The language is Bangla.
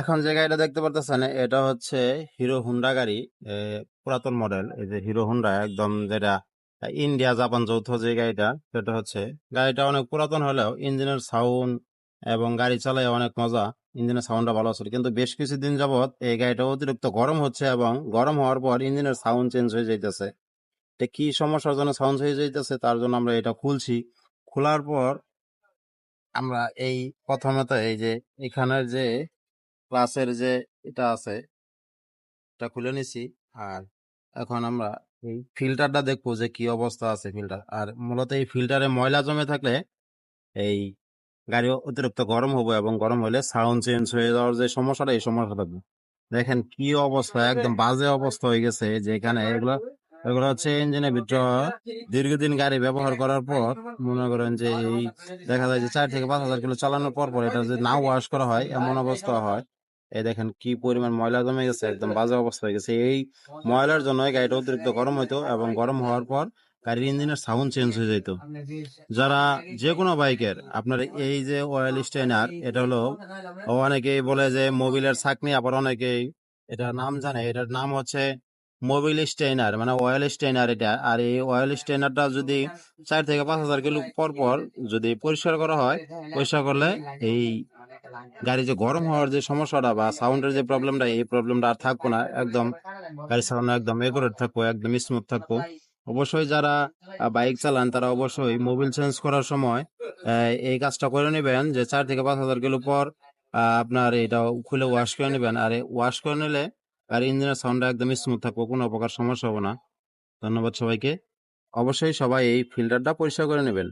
এখন যে গাড়িটা দেখতে পারতেছেন, এটা হচ্ছে হিরো হুন্ডা গাড়ি পুরাতন মডেল। এই যে হিরো হুন্ডা, একদম যেটা ইন্ডিয়া জাপান যৌথ যে গাড়িটা, সেটা হচ্ছে, গাড়িটা অনেক পুরাতন হলেও ইঞ্জিনের সাউন্ড এবং গাড়ি চালায় অনেক মজা, ইঞ্জিনের সাউন্ডটা ভালো আছে কিন্তু বেশ কিছুদিন যাবত এই গাড়িটা অতিরিক্ত গরম হচ্ছে এবং গরম হওয়ার পর ইঞ্জিনের সাউন্ড চেঞ্জ হয়ে যাইতেছে। এটা কি সমস্যার জন্য সাউন্ড হয়ে যাইতেছে, তার জন্য আমরা এটা খুলছি। খোলার পর আমরা এই প্রথমত এই যে এখানের যে ক্লাসের যে এটা আছে এটা খুলে নিছি। আর এখন আমরা এই ফিল্টারটা দেখব যে কি অবস্থা আছে ফিল্টার। আর মূলত এই ফিল্টারে ময়লা জমে থাকলে এই গাড়ি অতিরিক্ত গরম হবে এবং গরম হলে সাউন্ড চেঞ্জ হয়ে যাওয়ার যে সমস্যাটা এই সমস্যা থাকবে। দেখেন কি অবস্থা একদম বাজে অবস্থা হয়ে গেছে যে এখানে এগুলো এগুলো হচ্ছে ইঞ্জিনের ভিতর দীর্ঘদিন গাড়ি ব্যবহার করার পর মনে করেন যে এই দেখা যায় যে চার থেকে পাঁচ হাজার কিলো চালানোর পর পর এটা যদি না ওয়াশ করা হয় এমন অবস্থা হয়। এই দেখেন কি পরিমাণ ময়লা জমে গেছে একদম বাজে অবস্থা হয়ে গেছে। এই ময়লার জন্য গাড়িটা অতিরিক্ত গরম হইতো এবং গরম হওয়ার পর গাড়ির ইঞ্জিনের সাউন্ড চেঞ্জ হয়ে যেত। যারা যে কোনো বাইকের আপনার এই যে অয়েল স্টেনার এটা হলো অনেকেই বলে যে মোবিলের ছাকনি আবার অনেকেই এটার নাম জানে এটার নাম হচ্ছে মোবিল স্টেইনার মানে অয়েল স্টেইনার এটা। আর এই অয়েল স্টেইনারটা যদি চার থেকে পাঁচ হাজার কিলো পর পর যদি পরিষ্কার করা হয় পরিষ্কার করলে এই গাড়ি যে গরম হওয়ার যে সমস্যাটা বা সাউন্ডের যে প্রবলেমটা এই প্রবলেমটা আর থাকব না। একদম গাড়ি চালানো একদম একুরেট থাকব, একদম স্মুথ থাকব। অবশ্যই যারা বাইক চালান, তারা অবশ্যই মোবিল চেঞ্জ করার সময় এই কাজটা করে নেবেন যে চার থেকে পাঁচ হাজার কিলো পর আপনার এটা খুলে ওয়াশ করে নেবেন। আর ওয়াশ করে নিলে আর ইঞ্জিনের সাউন্ডটা একদম স্মুথ থাকব, কোনো প্রকার সমস্যা হবে না। ধন্যবাদ সবাইকে। অবশ্যই সবাই এই ফিল্টারটা পরিষ্কার করে নেবেন।